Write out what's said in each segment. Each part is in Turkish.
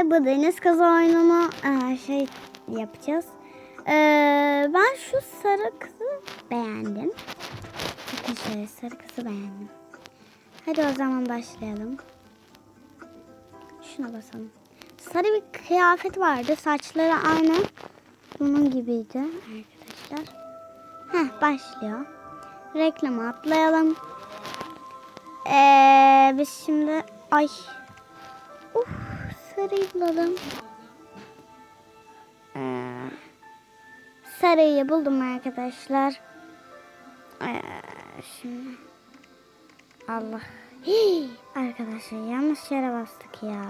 Arkadaşlar bu deniz kızı oyununu e, şey yapacağız. E, ben şu sarı kızı beğendim. Arkadaşlar sarı kızı beğendim. Hadi o zaman başlayalım. Şuna basalım. Sarı bir kıyafet vardı. Saçları aynı bunun gibiydi arkadaşlar. Heh başlıyor. Reklama atlayalım. Ee, biz şimdi ay Uf, bulalım. Ee, sarıyı buldum arkadaşlar. Ee, şimdi Allah. Hii, arkadaşlar yanlış yere bastık ya.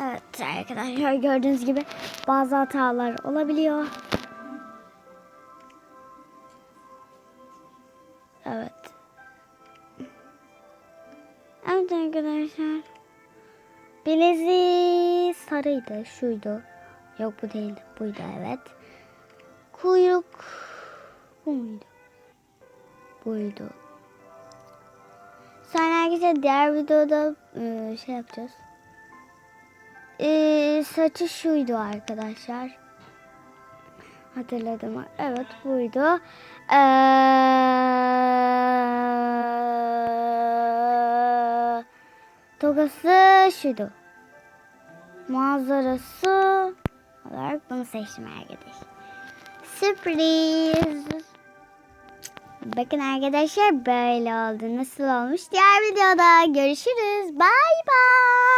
Evet arkadaşlar gördüğünüz gibi bazı hatalar olabiliyor. Evet. Evet arkadaşlar. Bileziği sarıydı, şuydu. Yok bu değildi, buydu evet. Kuyruk bu muydu? Buydu. Sonra arkadaşlar diğer videoda e, şey yapacağız. E, saçı şuydu arkadaşlar. Hatırladım. Evet buydu. Eee Togası şuydu. Manzarası olarak bunu seçtim arkadaşlar. Sürpriz. Bakın arkadaşlar böyle oldu. Nasıl olmuş? Diğer videoda görüşürüz. Bye bye.